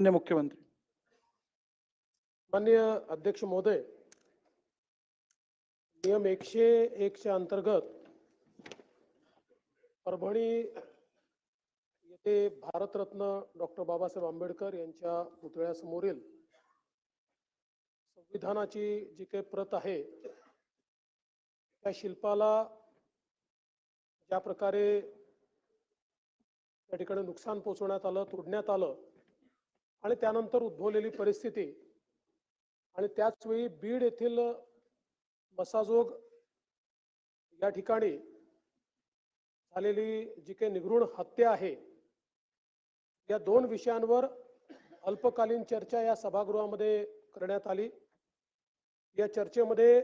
माननीय मुख्यमंत्री। माननीय अध्यक्ष महोदय नियम एकशे एकच्या अंतर्गत परभणी येथे भारतरत्न डॉक्टर बाबासाहेब आंबेडकर यांच्या पुतळ्यासमोरील संविधानाची जी काही प्रत आहे त्या शिल्पाला ज्या प्रकारे त्या ठिकाणी नुकसान पोचवण्यात आलं तोडण्यात आलं आणि त्यानंतर उद्भवलेली परिस्थिती. आणि त्याचवेळी बीड येथील मसाजोग या ठिकाणी झालेली जी काही निगृण हत्या आहे या दोन विषयांवर अल्पकालीन चर्चा या सभागृहामध्ये करण्यात आली. या चर्चेमध्ये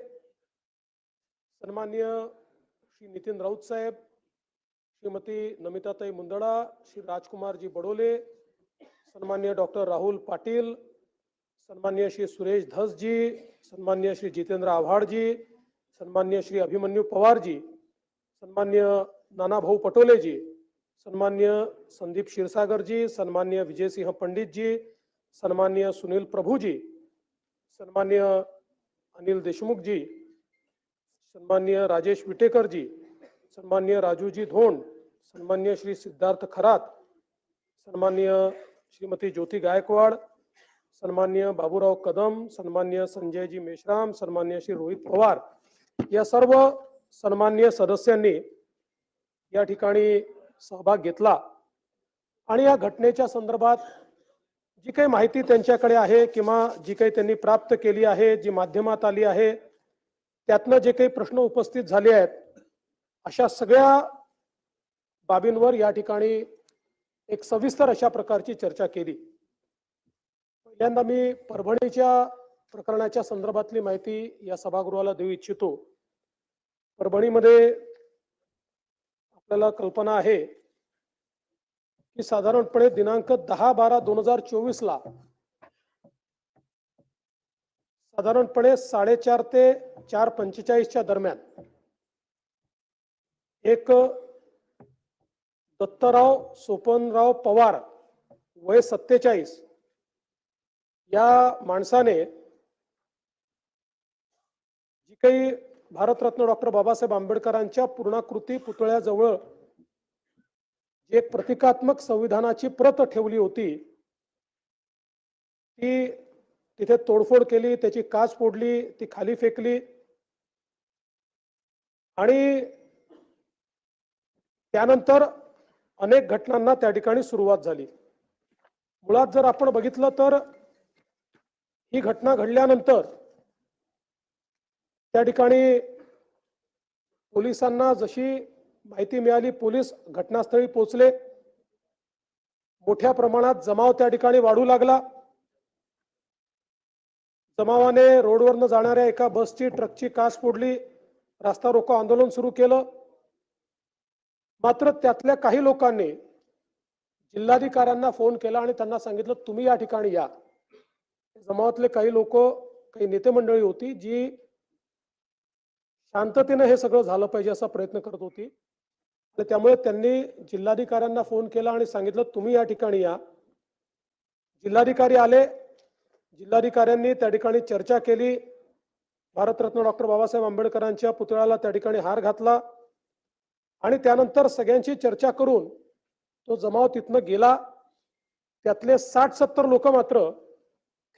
सन्मान्य श्री नितीन राऊत साहेब श्रीमती नमिताताई मुंदडा श्री राजकुमारजी बडोले सन्मान्य डॉक्टर राहुल पाटील सन्मान्य श्री सुरेश धसजी सन्मान्य श्री जितेंद्र आव्हाडजी सन्मान्य श्री अभिमन्यू पवारजी सन्मान्य नानाभाऊ पटोलेजी सन्मान्य संदीप क्षीरसागरजी सन्मान्य विजयसिंह पंडितजी सन्मान्य सुनील प्रभूजी सन्मान्य अनिल देशमुखजी सन्मान्य राजेश विटेकरजी सन्मान्य राजूजी धोंड सन्मान्य श्री सिद्धार्थ खरात सन्मान्य श्रीमती ज्योती गायकवाड सन्मान्य बाबूराव कदम सन्मान्य संजयजी मेश्राम सन्मान्य श्री रोहित पवार या सर्व सन्मान्य सदस्यांनी या ठिकाणी सहभाग घेतला. आणि या घटनेच्या संदर्भात जी काही माहिती त्यांच्याकडे आहे किंवा जी काही त्यांनी प्राप्त केली आहे जी माध्यमात आली आहे त्यातनं जे काही प्रश्न उपस्थित झाले आहेत अशा सगळ्या बाबींवर या ठिकाणी एक सविस्तर अशा प्रकारची चर्चा केली. पहिल्यांदा मी परभणीच्या प्रकरणाच्या संदर्भातली माहिती या सभागृहाला देऊ इच्छितो. परभणीमध्ये आपल्याला कल्पना आहे की साधारणपणे दिनांक दहा बारा दोन हजार चोवीस ला साधारणपणे साडेचार ते चार पंचेचाळीसच्या दरम्यान एक दत्तराव सोपनराव पवार वय सत्तेचाळीस. या माणसाने जी काही भारतरत्न डॉक्टर बाबासाहेब आंबेडकरांच्या पूर्णाकृती पुतळ्याजवळ जी एक प्रतिकात्मक संविधानाची प्रत ठेवली होती ती तिथे तोडफोड केली त्याची काच फोडली ती खाली फेकली. आणि त्यानंतर अनेक घटनांना त्या ठिकाणी सुरुवात झाली. मुळात जर आपण बघितलं तर ही घटना घडल्यानंतर त्या ठिकाणी पोलिसांना जशी माहिती मिळाली पोलीस घटनास्थळी पोहोचले. मोठ्या प्रमाणात जमाव त्या ठिकाणी वाढू लागला. जमावाने रोडवरनं जाणाऱ्या एका बसची ट्रकची कास फोडली. रास्ता रोको आंदोलन सुरू केलं. मात्र त्यातल्या काही लोकांनी जिल्हाधिकाऱ्यांना फोन केला आणि त्यांना सांगितलं तुम्ही या ठिकाणी या. जमावातले काही लोक काही नेते मंडळी होती जी शांततेनं हे सगळं झालं पाहिजे असा प्रयत्न करत होती. आणि त्यामुळे त्यांनी जिल्हाधिकाऱ्यांना फोन केला आणि सांगितलं तुम्ही या ठिकाणी या. जिल्हाधिकारी आले. जिल्हाधिकाऱ्यांनी त्या ठिकाणी चर्चा केली. भारतरत्न डॉक्टर बाबासाहेब आंबेडकरांच्या पुतळ्याला त्या ठिकाणी हार घातला. आणि त्यानंतर सगळ्यांची चर्चा करून तो जमाव तिथनं गेला. त्यातले साठ सत्तर लोक मात्र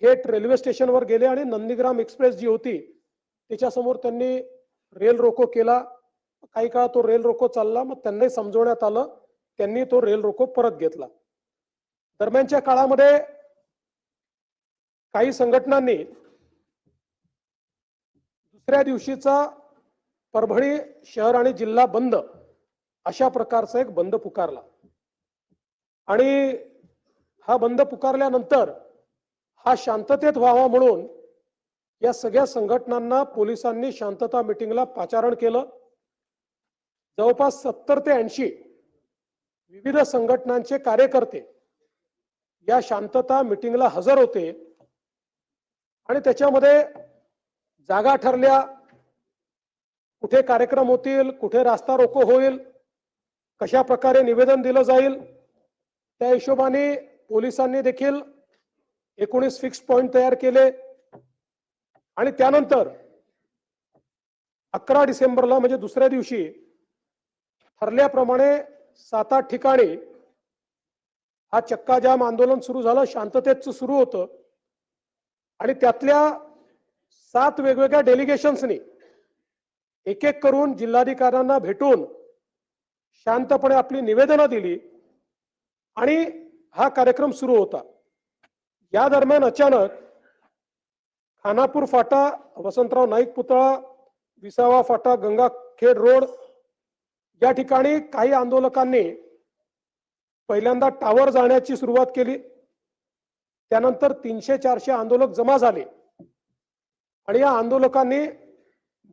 थेट रेल्वे स्टेशनवर गेले आणि नंदीग्राम एक्सप्रेस जी होती त्याच्यासमोर त्यांनी रेल रोको केला. काही काळ तो रेल रोको चालला मग त्यांनाही समजवण्यात आलं. त्यांनी तो रेल रोको परत घेतला. दरम्यानच्या काळामध्ये काही संघटनांनी दुसऱ्या दिवशीचा परभणी शहर आणि जिल्हा बंद अशा प्रकारचा एक बंद पुकारला. आणि हा बंद पुकारल्यानंतर हा शांततेत व्हावा म्हणून या सगळ्या संघटनांना पोलिसांनी शांतता मिटिंगला पाचारण केलं. जवळपास सत्तर ते ऐंशी विविध संघटनांचे कार्यकर्ते या शांतता मिटिंगला हजर होते. आणि त्याच्यामध्ये जागा ठरल्या. कुठे कार्यक्रम होतील कुठे रास्ता रोको होईल कशा प्रकारे निवेदन दिलं जाईल त्या हिशोबाने पोलिसांनी देखील एकोणीस फिक्स पॉइंट तयार केले. आणि त्यानंतर अकरा डिसेंबरला म्हणजे दुसऱ्या दिवशी ठरल्याप्रमाणे सात आठ ठिकाणी हा चक्काजाम आंदोलन सुरू झालं शांततेत सुरू होतं. आणि त्यातल्या सात वेगवेगळ्या डेलिगेशन्सनी एक एक करून जिल्हाधिकाऱ्यांना भेटून शांतपणे आपली निवेदनं दिली आणि हा कार्यक्रम सुरू होता. या दरम्यान अचानक खानापूर फाटा वसंतराव नाईक पुतळा विसावा फाटा गंगाखेड रोड या ठिकाणी काही आंदोलकांनी पहिल्यांदा टावर जाण्याची सुरुवात केली. त्यानंतर तीनशे चारशे आंदोलक जमा झाले. आणि या आंदोलकांनी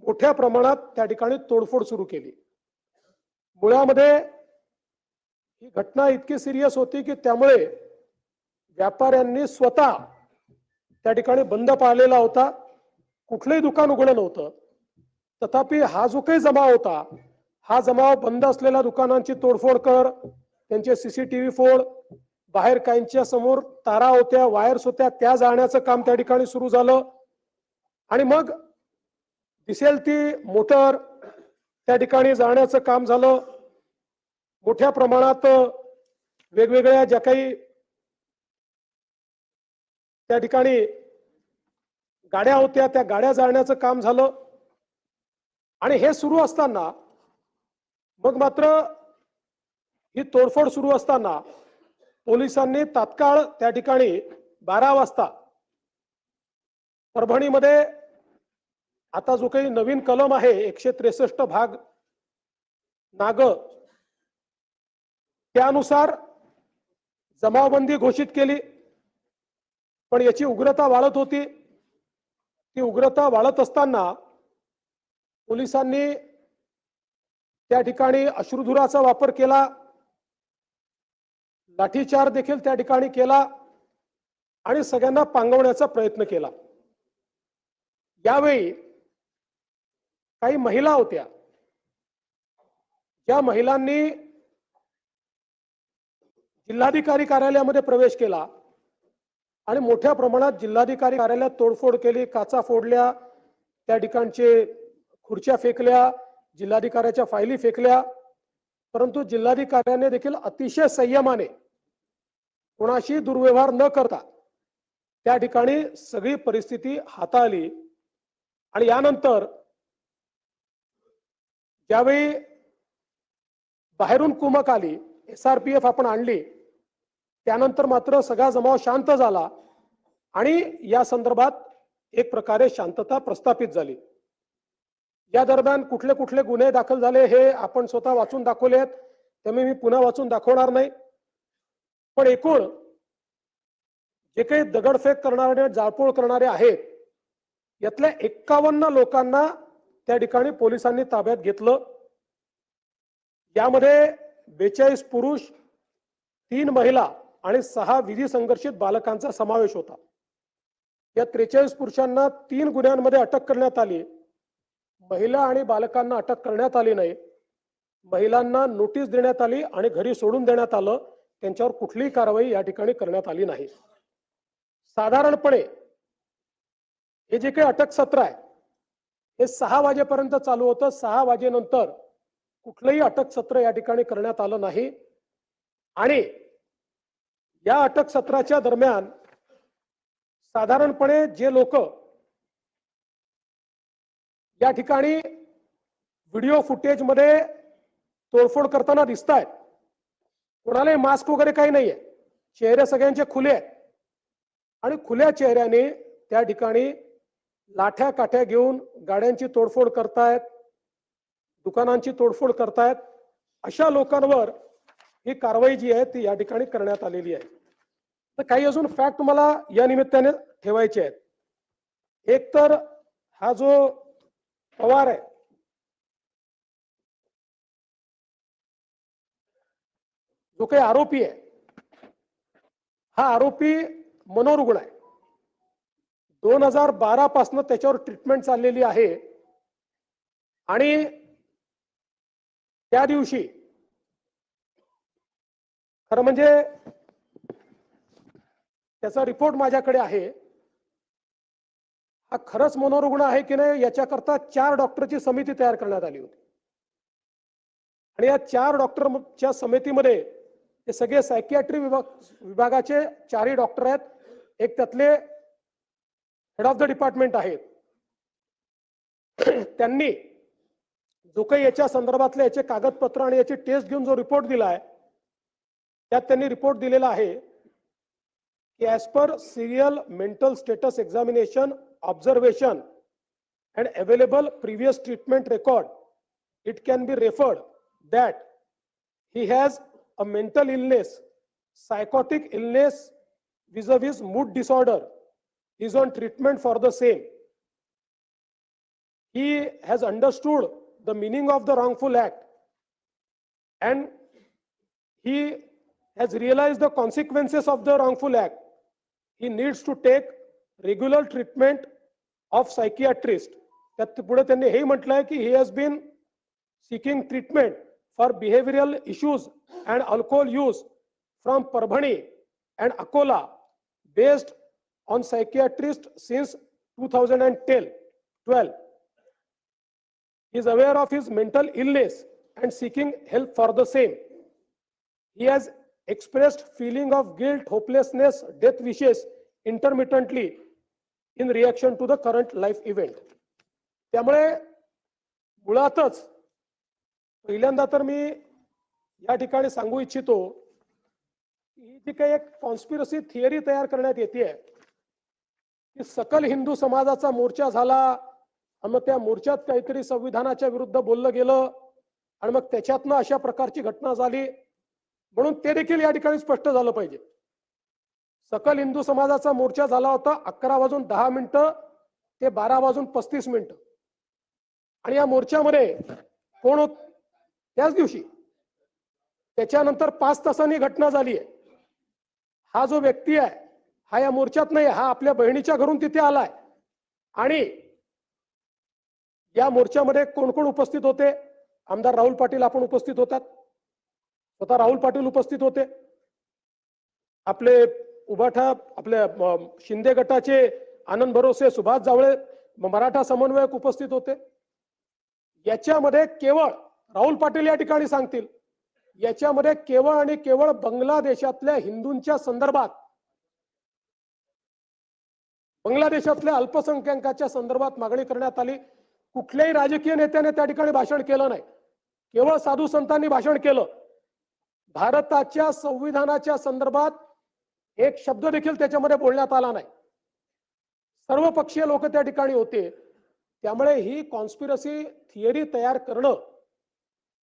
मोठ्या प्रमाणात त्या ठिकाणी तोडफोड सुरू केली. मुळामध्ये ही घटना इतकी सिरियस होती की त्यामुळे व्यापाऱ्यांनी स्वतः त्या ठिकाणी बंद पाळलेला होता. कुठलंही दुकान उघडं नव्हतं. तथापि हा जो काही जमाव होता हा जमाव बंद असलेल्या दुकानांची तोडफोड कर त्यांचे सीसीटीव्ही फोड बाहेर काहींच्या समोर तारा होत्या वायर्स होत्या त्या जाळण्याचं काम त्या ठिकाणी सुरू झालं. आणि मग दिसेल ती मोटर त्या ठिकाणी जाण्याचं काम झालं. मोठ्या प्रमाणात वेगवेगळ्या ज्या काही त्या ठिकाणी गाड्या होत्या त्या गाड्या जाळण्याचं काम झालं. आणि हे सुरू असताना मग मात्र ही तोडफोड सुरू असताना पोलिसांनी तात्काळ त्या ठिकाणी बारा वाजता परभणीमध्ये आता जो काही नवीन कलम आहे एकशे त्रेसष्ट भाग नाग त्यानुसार जमावबंदी घोषित केली. पण याची उग्रता वाढत होती. ती उग्रता वाढत असताना पोलिसांनी त्या ठिकाणी अश्रुधुराचा वापर केला. लाठीचार देखील त्या ठिकाणी केला आणि सगळ्यांना पांगवण्याचा प्रयत्न केला. यावेळी काही महिला होत्या. ज्या महिलांनी जिल्हाधिकारी कार्यालयामध्ये प्रवेश केला आणि मोठ्या प्रमाणात जिल्हाधिकारी कार्यालयात तोडफोड केली काचा फोडल्या त्या ठिकाणचे खुर्च्या फेकल्या जिल्हाधिकाऱ्याच्या फायली फेकल्या. परंतु जिल्हाधिकाऱ्याने देखील अतिशय संयमाने कोणाशी दुर्व्यवहार न करता त्या ठिकाणी सगळी परिस्थिती हाताळली. आणि यानंतर ज्यावेळी बाहेरून कुमक आली एस आर पी एफ आपण आणली त्यानंतर मात्र सगळा जमाव शांत झाला आणि या संदर्भात एक प्रकारे शांतता प्रस्थापित झाली. या दरम्यान कुठले कुठले गुन्हे दाखल झाले हे आपण स्वतः वाचून दाखवले आहेत. त्यामुळे मी पुन्हा वाचून दाखवणार नाही. पण एकूण जे काही दगडफेक करणारे जाळपोळ करणारे आहेत यातल्या एक्कावन्न लोकांना त्या ठिकाणी पोलिसांनी ताब्यात घेतलं. यामध्ये बेचाळीस पुरुष तीन महिला आणि सहा विधी संघर्षित बालकांचा समावेश होता. या त्रेचाळीस पुरुषांना तीन गुन्ह्यांमध्ये अटक करण्यात आली. महिला आणि बालकांना अटक करण्यात आली नाही. महिलांना नोटीस देण्यात आली आणि घरी सोडून देण्यात आलं. त्यांच्यावर कुठलीही कारवाई या ठिकाणी करण्यात आली नाही. साधारणपणे हे जे काही अटक सत्र आहे हे सहा वाजेपर्यंत चालू होतं. सहा वाजेनंतर कुठलंही अटक सत्र या ठिकाणी करण्यात आलं नाही. आणि या अटक सत्राच्या दरम्यान साधारणपणे जे लोक या ठिकाणी व्हिडिओ फुटेजमध्ये तोडफोड करताना दिसत आहेत कोणालाही मास्क वगैरे काही नाहीये. चेहरे सगळ्यांचे खुले आहेत. आणि खुल्या चेहऱ्याने त्या ठिकाणी लाठ्या काठ्या घेऊन गाड्यांची तोडफोड करतायत दुकानांची तोडफोड करतायत अशा लोकांवर ही कारवाई जी आहे ती या ठिकाणी करण्यात आलेली आहे. तर काही अजून फॅक्ट मला या निमित्ताने ठेवायचे आहेत. एक तर हा जो पवार आहे जो काही आरोपी आहे हा आरोपी मनोरुग्ण आहे. दोन हजार बारा पासनं त्याच्यावर ट्रीटमेंट चाललेली आहे. आणि त्या दिवशी खरं म्हणजे त्याचा रिपोर्ट माझ्याकडे आहे. हा खरंच मनोरुग्ण आहे की नाही याच्याकरता चार डॉक्टरची समिती तयार करण्यात आली होती. आणि या चार डॉक्टरच्या समितीमध्ये हे सगळे सायकियाट्री विभाग विभागाचे चारही डॉक्टर आहेत. एक त्यातले हेड ऑफ द डिपार्टमेंट आहेत. त्यांनी जो काही याच्या संदर्भातले याचे कागदपत्र आणि याची टेस्ट घेऊन जो रिपोर्ट दिला आहे त्यात त्यांनी रिपोर्ट दिलेला आहे की as per serial mental status examination observation and available previous treatment record it can be referred that he has a mental illness psychotic illness with a with mood disorder is on treatment for the same. He has understood the meaning of the wrongful act and he has realized the consequences of the wrongful act. He needs to take regular treatment of psychiatrist. त्यात पुढे त्यांनी हे म्हटलंय की he has been seeking treatment for behavioral issues and alcohol use from Parbhani and Akola based on psychiatrist since 2012 he is aware of his mental illness and seeking help for the same he has expressed feeling of guilt hopelessness death wishes intermittently in reaction to the current life event त्यामुळे मुळातच पहिल्यांदा तर मी या ठिकाणी सांगू इच्छितो ही जी काही एक कॉन्स्पिरसी थिअरी तयार करण्यात येते की सकल हिंदू समाजाचा मोर्चा झाला आणि मग त्या मोर्चात काहीतरी संविधानाच्या विरुद्ध बोललं गेलं आणि मग त्याच्यातनं अशा प्रकारची घटना झाली म्हणून ते देखील या ठिकाणी स्पष्ट झालं पाहिजे. सकल हिंदू समाजाचा मोर्चा झाला होता अकरा वाजून दहा मिनिटं ते बारा वाजून पस्तीस मिनिटं. आणि या मोर्चामध्ये कोण होत? त्याच दिवशी. त्याच्यानंतर पाच तासांनी घटना झाली आहे. हा जो व्यक्ती आहे हा या मोर्चात नाही हा आपल्या बहिणीच्या घरून तिथे आलाय. आणि या मोर्चामध्ये कोण कोण उपस्थित होते? आमदार राहुल पाटील आपण उपस्थित होतात. स्वतः राहुल पाटील उपस्थित होते. आपले उभाठा आपल्या शिंदे गटाचे आनंद भरोसे सुभाष जावळे मराठा समन्वयक उपस्थित होते. याच्यामध्ये केवळ राहुल पाटील या ठिकाणी सांगतील. याच्यामध्ये केवळ आणि केवळ बांगलादेशातल्या हिंदूंच्या संदर्भात बांगलादेशातल्या अल्पसंख्याकाच्या संदर्भात मागणी करण्यात आली. कुठल्याही राजकीय नेत्याने त्या ठिकाणी भाषण केलं नाही. केवळ साधू संतांनी भाषण केलं. भारताच्या संविधानाच्या संदर्भात एक शब्द देखील त्याच्यामध्ये बोलण्यात आला नाही. सर्व पक्षीय लोक त्या ठिकाणी होते. त्यामुळे ही कॉन्स्पिरसी थिअरी तयार करणं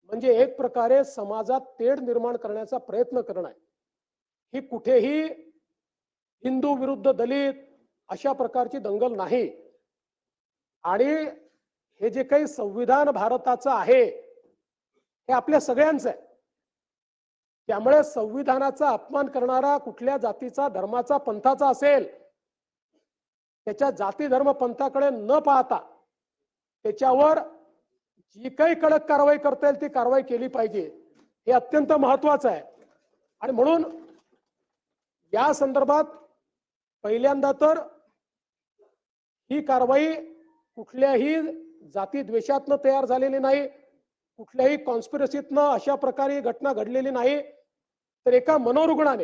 म्हणजे एक प्रकारे समाजात तेढ निर्माण करण्याचा प्रयत्न करणं आहे. ही कुठेही हिंदू विरुद्ध दलित अशा प्रकारची दंगल नाही. आणि हे जे काही संविधान भारताचं आहे हे आपल्या सगळ्यांचं आहे. त्यामुळे संविधानाचा अपमान करणारा कुठल्या जातीचा धर्माचा पंथाचा असेल त्याच्या जाती धर्म पंथाकडे न पाहता त्याच्यावर जी काही कडक कारवाई करता येईल ती कारवाई केली पाहिजे हे अत्यंत महत्वाचं आहे. आणि म्हणून या संदर्भात पहिल्यांदा तर ही कारवाई कुठल्याही जाती द्वेषातनं तयार झालेली नाही कुठल्याही कॉन्स्पिरसीतनं अशा प्रकारे घटना घडलेली नाही. तर एका मनोरुग्णाने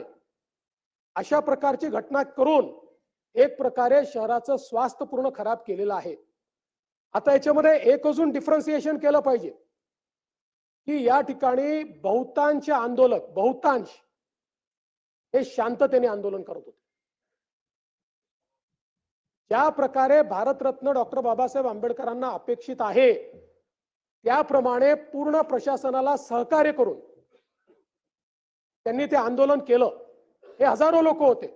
अशा प्रकारची घटना करून एक प्रकारे शहराचं स्वास्थ्य पूर्ण खराब केलेलं आहे. आता याच्यामध्ये एक अजून डिफरन्सिएशन केलं पाहिजे. की या ठिकाणी बहुतांश आंदोलक बहुतांश हे शांततेने आंदोलन करत होते. ज्या प्रकारे भारतरत्न डॉक्टर बाबासाहेब आंबेडकरांना अपेक्षित आहे त्याप्रमाणे पूर्ण प्रशासनाला सहकार्य करून त्यांनी ते आंदोलन केलं. हे हजारो लोक होते.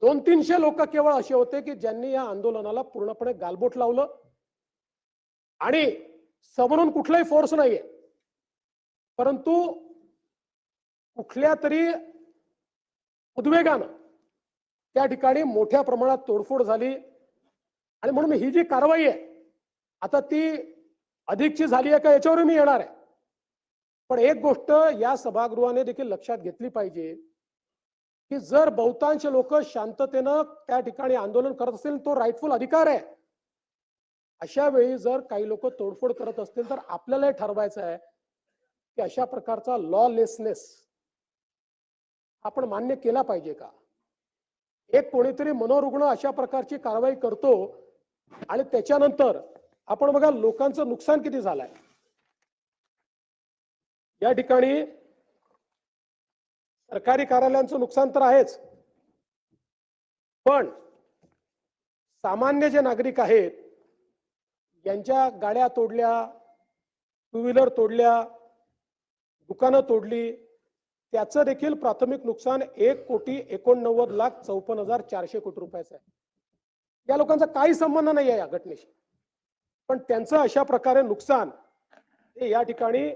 दोन तीनशे लोक केवळ असे होते की ज्यांनी या आंदोलनाला पूर्णपणे गालबोट लावलं. आणि समोरून कुठलाही फोर्स नाहीये. परंतु कुठल्या तरी उद्वेगानं त्या ठिकाणी मोठ्या प्रमाणात तोडफोड झाली. आणि म्हणून ही जी कारवाई आहे आता ती अधिकची झाली आहे का याच्यावर मी येणार आहे. पण एक गोष्ट या सभागृहाने देखील लक्षात घेतली पाहिजे की जर बहुतांश लोक शांततेनं त्या ठिकाणी आंदोलन करत असतील तो राईटफुल अधिकार आहे. अशा वेळी जर काही लोक तोडफोड करत असतील तर आपल्यालाही ठरवायचं आहे की अशा प्रकारचा लॉलेसनेस आपण मान्य केला पाहिजे का? एक कोणीतरी मनोरुग्ण अशा प्रकारची कारवाई करतो आणि त्याच्यानंतर आपण बघा लोकांचं नुकसान किती झालंय. या ठिकाणी सरकारी कार्यालयांचं नुकसान तर आहेच. पण सामान्य जे नागरिक आहेत यांच्या गाड्या तोडल्या टू व्हीलर तोडल्या दुकानं तोडली त्याचं देखील प्राथमिक नुकसान एक कोटी एकोणनव्वद लाख चौपन्न हजार चारशे कोटी रुपयाचं आहे. या लोकांचा काही संबंध नाही आहे या घटनेशी. पण त्यांचं अशा प्रकारे नुकसान हे या ठिकाणी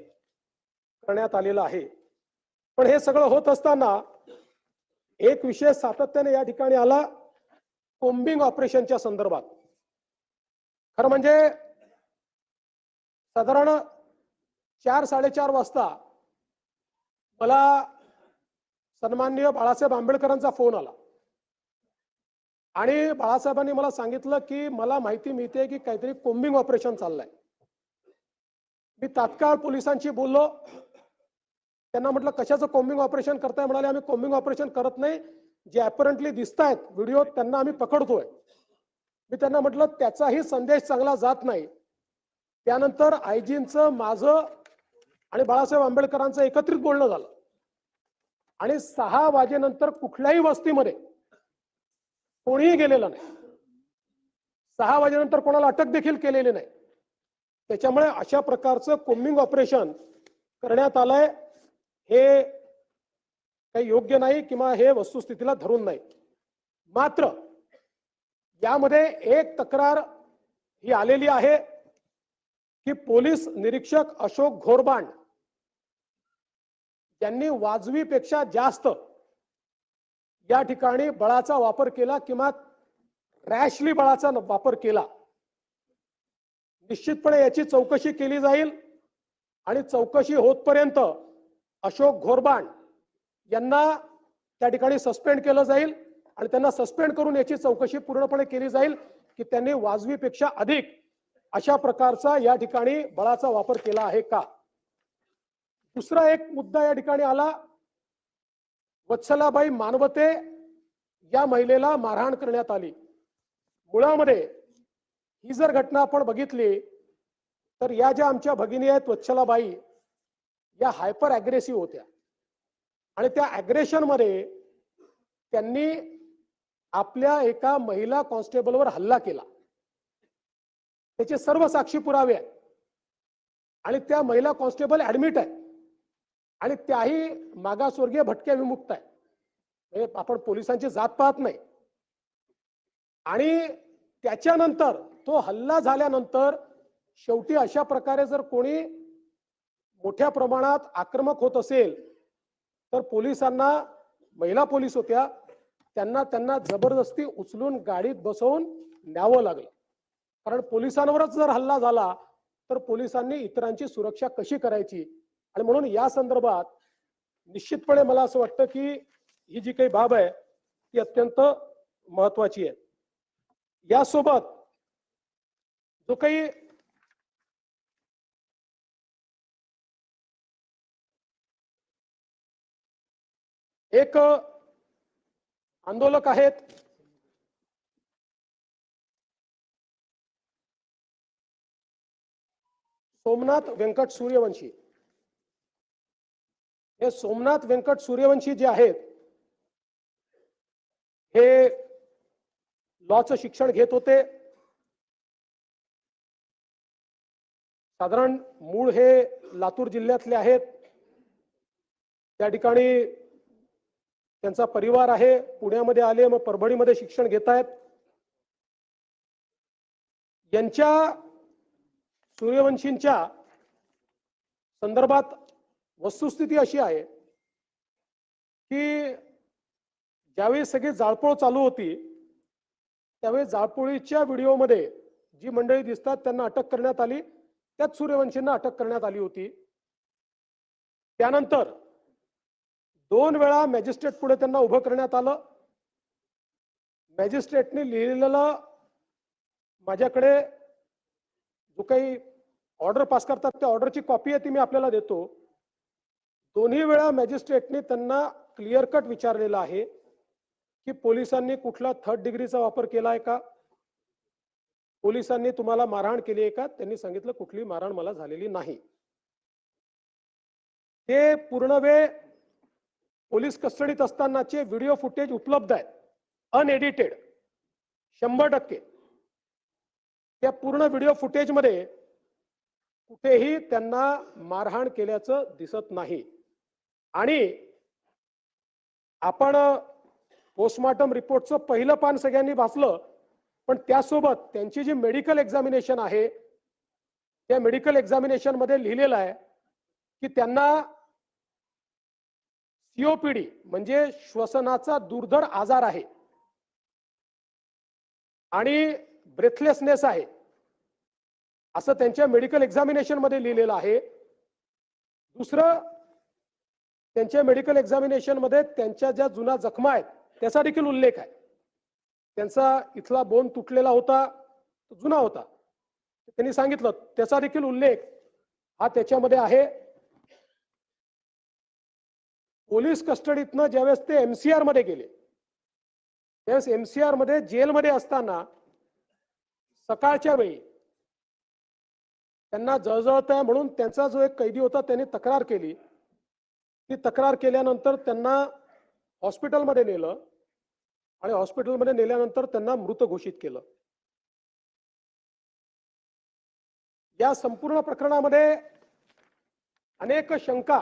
करण्यात आलेलं आहे. पण हे सगळं होत असताना एक विषय सातत्याने या ठिकाणी आला कोम्बिंग ऑपरेशनच्या संदर्भात. खरं म्हणजे साधारण चार साडेचार वाजता मला सन्माननीय बाळासाहेब आंबेडकरांचा फोन आला. आणि बाळासाहेबांनी मला सांगितलं की मला माहिती मिळते की काहीतरी कोम्बिंग ऑपरेशन चाललंय. मी तात्काळ पोलिसांशी बोललो. त्यांना म्हटलं कशाचं कोम्बिंग ऑपरेशन करताय? म्हणाले आम्ही कोम्बिंग ऑपरेशन करत नाही. जे अपरंटली दिसत आहेत व्हिडिओ त्यांना आम्ही पकडतोय. मी त्यांना म्हटलं त्याचाही संदेश चांगला जात नाही. त्यानंतर आयजींचं माझं आणि बाळासाहेब आंबेडकरांचं एकत्रित बोलणं झालं. आणि सहा वाजेनंतर कुठल्याही वस्तीमध्ये कोणीही गेलेलं नाही. सहा वाजेनंतर कोणाला अटक देखील केलेली नाही. त्याच्यामुळे अशा प्रकारचं कोम्बिंग ऑपरेशन करण्यात आलंय. हे काही योग्य नाही किंवा हे वस्तुस्थितीला धरून नाही. मात्र यामध्ये एक तक्रार ही आलेली आहे. की पोलीस निरीक्षक अशोक घोरबांड यांनी वाजवीपेक्षा जास्त या ठिकाणी बळाचा वापर केला किंवा रॅशली बळाचा वापर केला. निश्चितपणे याची चौकशी केली जाईल आणि चौकशी होतपर्यंत अशोक घोरबांड यांना त्या ठिकाणी सस्पेंड केलं जाईल आणि त्यांना सस्पेंड करून याची चौकशी पूर्णपणे केली जाईल की त्यांनी वाजवीपेक्षा अधिक अशा प्रकारचा या ठिकाणी बळाचा वापर केला आहे का? दुसरा एक मुद्दा या ठिकाणी आला. वत्सलाबाई मानवते या महिलेला मारहाण करण्यात आली. मुळामध्ये ही जर घटना आपण बघितली तर या ज्या आमच्या भगिनी आहेत वत्सलाबाई या हायपर अग्रेसिव्ह होत्या. आणि त्या अग्रेशनमध्ये त्यांनी आपल्या एका महिला कॉन्स्टेबलवर हल्ला केला. त्याचे सर्व साक्षी पुरावे आहेत. आणि त्या महिला कॉन्स्टेबल ऍडमिट आहे आणि त्याही मागासवर्गीय भटक्या विमुक्त आहे म्हणजे आपण पोलिसांची जात पाहत नाही. आणि त्याच्यानंतर तो हल्ला झाल्यानंतर शेवटी अशा प्रकारे जर कोणी मोठ्या प्रमाणात आक्रमक होत असेल तर पोलिसांना महिला पोलीस होत्या त्यांना त्यांना जबरदस्ती उचलून गाडीत बसवून न्यावं लागलं. कारण पोलिसांवरच जर हल्ला झाला तर पोलिसांनी इतरांची सुरक्षा कशी करायची? आणि म्हणून या संदर्भात निश्चितपणे मला असं वाटतं की ही जी काही बाब आहे ती अत्यंत महत्वाची आहे. यासोबत जो काही एक आंदोलक आहेत सोमनाथ व्यंकट सूर्यवंशी. हे सोमनाथ व्यंकट सूर्यवंशी जे आहेत हे लॉचं शिक्षण घेत होते. साधारण मूळ हे लातूर जिल्ह्यातले आहेत. त्या ठिकाणी त्यांचा परिवार आहे. पुण्यामध्ये आले मग परभणीमध्ये शिक्षण घेत आहेत यांच्या सूर्यवंशींच्या संदर्भात वस्तुस्थिती अशी आहे की ज्यावेळी सगळी जाळपोळ चालू होती त्यावेळी जाळपोळीच्या व्हिडिओमध्ये जी मंडळी दिसतात त्यांना अटक करण्यात आली त्यात सूर्यवंशींना अटक करण्यात आली होती. त्यानंतर दोन वेळा मॅजिस्ट्रेट पुढे त्यांना उभं करण्यात आलं. मॅजिस्ट्रेटने लिहिलेलं माझ्याकडे जो काही ऑर्डर पास करतात त्या ऑर्डरची कॉपी आहे ती मी आपल्याला देतो. दोन्ही वेळा मॅजिस्ट्रेटने त्यांना क्लिअर कट विचारलेलं आहे की पोलिसांनी कुठला थर्ड डिग्रीचा वापर केला आहे का? पोलिसांनी तुम्हाला मारहाण केली आहे का? त्यांनी सांगितलं कुठली मारहाण मला झालेली नाही. ते पूर्ण वेळ पोलीस कस्टडीत असतानाचे व्हिडिओ फुटेज उपलब्ध आहेत. अनएडिटेड शंभर टक्के. त्या पूर्ण व्हिडिओ फुटेजमध्ये कुठेही त्यांना मारहाण केल्याचं दिसत नाही. आणि आपण पोस्टमॉर्टम रिपोर्टचं पहिलं पान सगळ्यांनी वाचलं पण त्यासोबत त्यांची जी मेडिकल एक्झामिनेशन आहे त्या मेडिकल एक्झामिनेशनमध्ये लिहिलेलं आहे की त्यांना सीओपीडी म्हणजे श्वसनाचा दुर्धर आजार आहे. आणि ब्रेथलेसनेस आहे. असं त्यांच्या मेडिकल एक्झामिनेशनमध्ये लिहिलेलं आहे. दुसरं त्यांच्या मेडिकल एक्झामिनेशनमध्ये त्यांच्या ज्या जुना जखमा आहेत त्याचा देखील उल्लेख आहे. त्यांचा इथला बोन तुटलेला होता तो जुना होता. त्यांनी सांगितलं त्याचा देखील उल्लेख हा त्याच्यामध्ये आहे. पोलीस कस्टडीतनं ज्यावेळेस ते एमसीआरमध्ये गेले त्यावेळेस एमसीआरमध्ये जेलमध्ये असताना सकाळच्या वेळी त्यांना जळजळत आहे म्हणून त्यांचा जो एक कैदी होता त्यांनी तक्रार केली. ती तक्रार केल्यानंतर त्यांना हॉस्पिटलमध्ये नेलं आणि हॉस्पिटलमध्ये नेल्यानंतर त्यांना मृत घोषित केलं. या संपूर्ण प्रकरणामध्ये अनेक शंका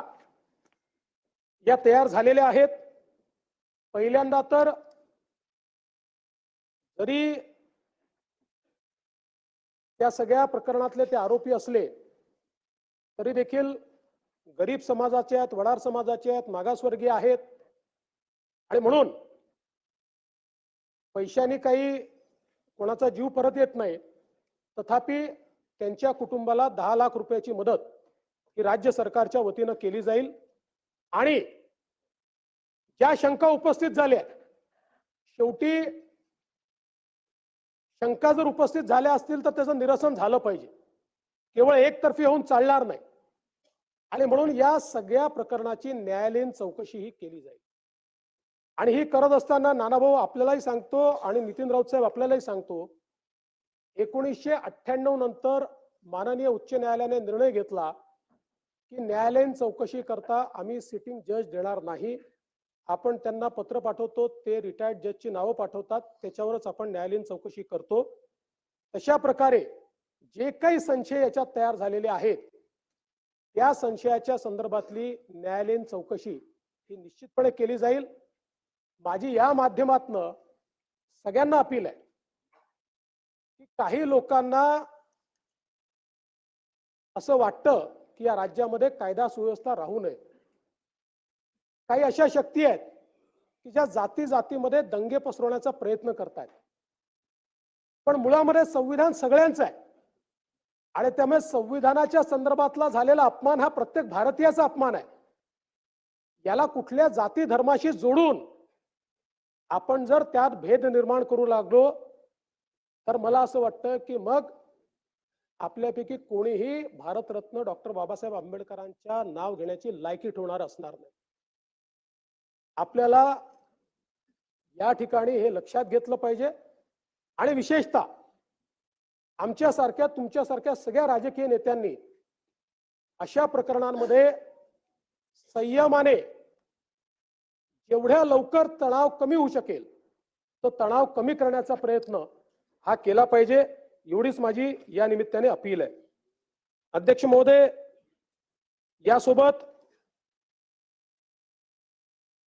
या तयार झालेल्या आहेत. पहिल्यांदा तर जरी त्या सगळ्या प्रकरणातले ते आरोपी असले तरी देखील गरीब समाजाचे आहेत वडार समाजाचे आहेत मागासवर्गीय आहेत. आणि म्हणून पैशाने काही कोणाचा जीव परत येत नाही. तथापि त्यांच्या कुटुंबाला दहा लाख रुपयाची मदत ही राज्य सरकारच्या वतीनं केली जाईल. आणि ज्या शंका उपस्थित झाल्या शेवटी शंका जर उपस्थित झाल्या असतील तर त्याचं निरसन झालं पाहिजे. केवळ एकतर्फी होऊन चालणार नाही. आणि म्हणून या सगळ्या प्रकरणाची न्यायालयीन चौकशी ही केली जाईल. आणि ही करत असताना नानाभाऊ आपल्यालाही सांगतो आणि नितीन राऊत साहेब आपल्यालाही सांगतो एकोणीसशे अठ्ठ्याण्णव नंतर माननीय उच्च न्यायालयाने निर्णय घेतला की न्यायालयीन चौकशी करता आम्ही सिटिंग जज देणार नाही. आपण त्यांना पत्र पाठवतो ते रिटायर्ड जजची नावं पाठवतात त्याच्यावरच आपण न्यायालयीन चौकशी करतो. तशा प्रकारे जे काही संशय याच्यात तयार झालेले आहेत त्या संशयाच्या संदर्भातली न्यायालयीन चौकशी ही निश्चितपणे केली जाईल. माझी या माध्यमातनं सगळ्यांना अपील आहे की काही लोकांना असं वाटतं की या राज्यामध्ये कायदा सुव्यवस्था राहू नये. काही अशा शक्ती आहेत की ज्या जाती जातीमध्ये दंगे पसरवण्याचा प्रयत्न करतायत. पण मुळामध्ये संविधान सगळ्यांचं आहे. आणि त्यामुळे संविधानाच्या संदर्भातला झालेला अपमान हा प्रत्येक भारतीयाचा अपमान आहे. याला कुठल्या जाती धर्माशी जोडून आपण जर त्यात भेद निर्माण करू लागलो तर मला असं वाटतं की मग आपल्यापैकी कोणीही भारतरत्न डॉक्टर बाबासाहेब आंबेडकरांच्या नाव घेण्याची लायकी ठेवणार असणार नाही. आपल्याला या ठिकाणी हे लक्षात घेतलं पाहिजे. आणि विशेषतः आमच्यासारख्या तुमच्यासारख्या सगळ्या राजकीय नेत्यांनी अशा प्रकरणांमध्ये संयमाने जेवढ्या लवकर तणाव कमी होऊ शकेल तो तणाव कमी करण्याचा प्रयत्न हा केला पाहिजे. एवढीच माझी या निमित्ताने अपील आहे. अध्यक्ष महोदय यासोबत